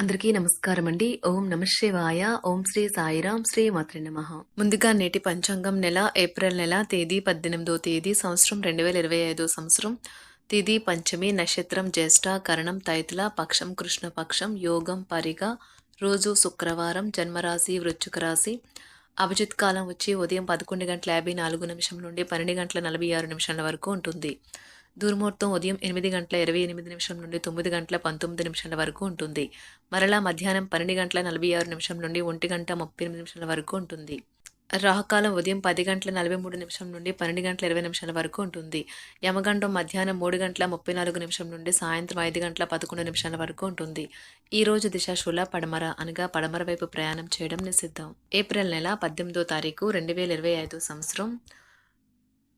అందరికీ నమస్కారం అండి ఓం నమశివాయ ఓం శ్రీ సాయిరాం శ్రీ మాత్రి నమ. ముందుగా నేటి పంచాంగం నెల ఏప్రిల్ నెల తేదీ పద్దెనిమిదో తేదీ సంవత్సరం రెండు వేల ఇరవై ఐదో సంవత్సరం. తిథి పంచమి నక్షత్రం జ్యేష్ఠ కరణం తైతుల పక్షం కృష్ణపక్షం యోగం పరిగ రోజు శుక్రవారం జన్మరాశి వృశ్చిక రాశి. అభిజిత్ కాలం వచ్చి ఉదయం పదకొండు గంటల యాభై నాలుగు నిమిషం నుండి పన్నెండు గంటల నలభై ఆరు నిమిషాల వరకు ఉంటుంది. దుర్ముహూర్తం ఉదయం ఎనిమిది గంటల ఇరవై ఎనిమిది నిమిషం నుండి తొమ్మిది గంటల పంతొమ్మిది నిమిషాల వరకు ఉంటుంది. మరలా మధ్యాహ్నం పన్నెండు గంటల నలభై ఆరు నిమిషం నుండి ఒంటి గంట ముప్పై ఎనిమిది నిమిషాల వరకు ఉంటుంది. రాహకాలం ఉదయం పది గంటల నలభై మూడు నిమిషం నుండి పన్నెండు గంటల ఇరవై నిమిషాల వరకు ఉంటుంది. యమగండం మధ్యాహ్నం మూడు గంటల ముప్పై నాలుగు నిమిషం నుండి సాయంత్రం ఐదు గంటల పదకొండు నిమిషాల వరకు ఉంటుంది. ఈ రోజు దిశ శూల పడమర అనగా పడమర వైపు ప్రయాణం చేయడం నిషిద్ధం. ఏప్రిల్ నెల పద్దెనిమిదో తారీఖు రెండు వేల ఇరవై ఐదు సంవత్సరం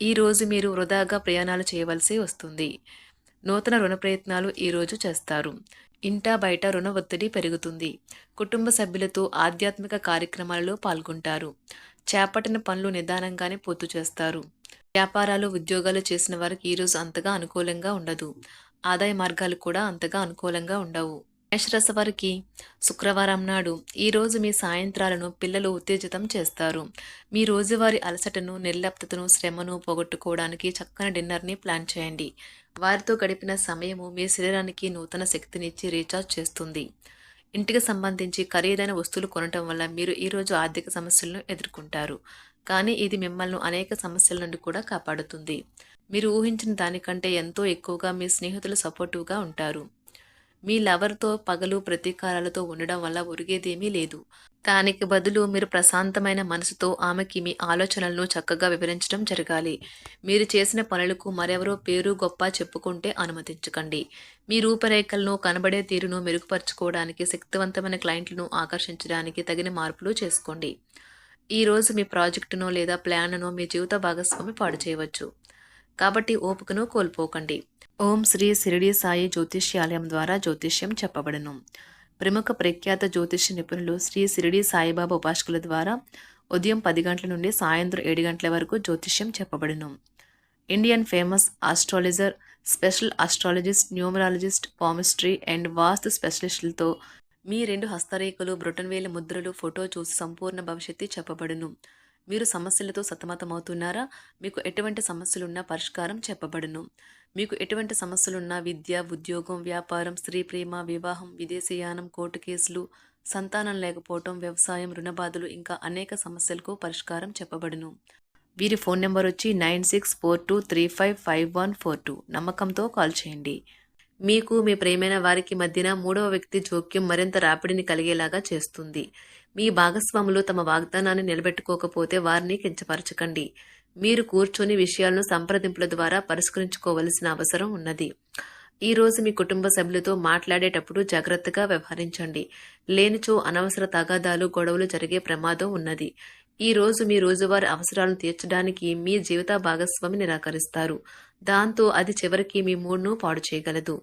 ఈరోజు మీరు వృధాగా ప్రయాణాలు చేయవలసి వస్తుంది. నూతన రుణ ప్రయత్నాలు ఈరోజు చేస్తారు. ఇంటా బయట రుణ ఒత్తిడి పెరుగుతుంది. కుటుంబ సభ్యులతో ఆధ్యాత్మిక కార్యక్రమాలలో పాల్గొంటారు. చేపట్టిన పనులు నిదానంగానే పూర్తి చేస్తారు. వ్యాపారాలు ఉద్యోగాలు చేసిన వారికి ఈరోజు అంతగా అనుకూలంగా ఉండదు. ఆదాయ మార్గాలు కూడా అంతగా అనుకూలంగా ఉండవు. మేషరస వారికి శుక్రవారం నాడు ఈరోజు మీ సాయంత్రాలను పిల్లలు ఉత్తేజితం చేస్తారు. మీ రోజువారి అలసటను నిర్లప్తతను శ్రమను పోగొట్టుకోవడానికి చక్కని డిన్నర్ని ప్లాన్ చేయండి. వారితో గడిపిన సమయము మీ శరీరానికి నూతన శక్తినిచ్చి రీఛార్జ్ చేస్తుంది. ఇంటికి సంబంధించి ఖరీదైన వస్తువులు కొనటం వల్ల మీరు ఈరోజు ఆర్థిక సమస్యలను ఎదుర్కొంటారు. కానీ ఇది మిమ్మల్ని అనేక సమస్యల నుండి కూడా కాపాడుతుంది. మీరు ఊహించిన దానికంటే ఎంతో ఎక్కువగా మీ స్నేహితులు సపోర్టివ్గా ఉంటారు. మీ లవర్తో పగలు ప్రతీకారాలతో ఉండడం వల్ల ఒరిగేదేమీ లేదు. దానికి బదులు మీరు ప్రశాంతమైన మనసుతో ఆమెకి మీ ఆలోచనలను చక్కగా వివరించడం జరగాలి. మీరు చేసిన పనులకు మరెవరో పేరు గొప్ప చెప్పుకుంటే అనుమతించకండి. మీ రూపరేఖలను కనబడే తీరును మెరుగుపరచుకోవడానికి శక్తివంతమైన క్లయింట్లను ఆకర్షించడానికి తగిన మార్పులు చేసుకోండి. ఈరోజు మీ ప్రాజెక్టును లేదా ప్లాన్ను మీ జీవిత భాగస్వామి పాడు చేయవచ్చు. కాబట్టి ఓపికను కోల్పోకండి. ఓం శ్రీ శిరిడి సాయి జ్యోతిష్యాలయం ద్వారా జ్యోతిష్యం చెప్పబడను. ప్రముఖ ప్రఖ్యాత జ్యోతిష్య నిపుణులు శ్రీ శిరిడి సాయిబాబా ఉపాసకుల ద్వారా ఉదయం పది గంటల నుండి సాయంత్రం ఏడు గంటల వరకు జ్యోతిష్యం చెప్పబడును. Indian famous astrologer special astrologist numerologist palmistry and vastu స్పెషలిస్టులతో మీ రెండు హస్తరేఖలు బ్రొటన్వేల ముద్రలు ఫోటో చూసి సంపూర్ణ భవిష్యత్తు చెప్పబడును. మీరు సమస్యలతో సతమతమవుతున్నారా? మీకు ఎటువంటి సమస్యలున్నా పరిష్కారం చెప్పబడును. మీకు ఎటువంటి సమస్యలున్నా విద్య ఉద్యోగం వ్యాపారం స్త్రీ ప్రేమ వివాహం విదేశీయానం కోర్టు కేసులు సంతానం లేకపోవటం వ్యవసాయం రుణబాధలు ఇంకా అనేక సమస్యలకు పరిష్కారం చెప్పబడును. వీరి ఫోన్ నెంబర్ వచ్చి nine six four two three five five one four two. నమ్మకంతో కాల్ చేయండి. మీకు మీ ప్రేమైన వారికి మధ్యన మూడవ వ్యక్తి జోక్యం మరింత రాపిడిని కలిగేలాగా చేస్తుంది. మీ భాగస్వాములు తమ వాగ్దానాన్ని నిలబెట్టుకోకపోతే వారిని కించపరచకండి. మీరు కూర్చొని విషయాలను సంప్రదింపుల ద్వారా పరిష్కరించుకోవలసిన అవసరం ఉన్నది. ఈ రోజు మీ కుటుంబ సభ్యులతో మాట్లాడేటప్పుడు జాగ్రత్తగా వ్యవహరించండి. లేనిచో అనవసర తగాదాలు గొడవలు జరిగే ప్రమాదం ఉన్నది. ఈ రోజు మీ రోజువారి అవసరాలను తీర్చడానికి మీ జీవిత భాగస్వామి నిరాకరిస్తారు. దాంతో అది చివరికి మీ మూడ్ను పాడు చేయగలదు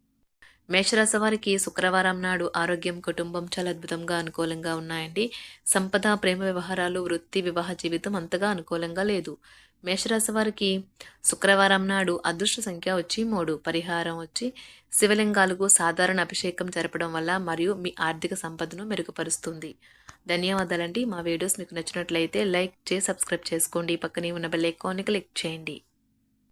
మేషరాశి వారికి శుక్రవారం నాడు ఆరోగ్యం కుటుంబం చాలా అద్భుతంగా అనుకూలంగా ఉన్నాయండి. సంపద ప్రేమ వ్యవహారాలు వృత్తి వివాహ జీవితం అంతగా అనుకూలంగా లేదు. మేషరాశి వారికి శుక్రవారం నాడు అదృష్ట సంఖ్య వచ్చి మూడు. పరిహారం వచ్చి శివలింగాలకు సాధారణ అభిషేకం జరపడం వల్ల మరియు మీ ఆర్థిక సంపదను మెరుగుపరుస్తుంది. ధన్యవాదాలండి. మా వీడియోస్ మీకు నచ్చినట్లయితే లైక్ చేసి సబ్స్క్రైబ్ చేసుకోండి. పక్కనే ఉన్న బెల్ ఐకాన్ని క్లిక్ చేయండి.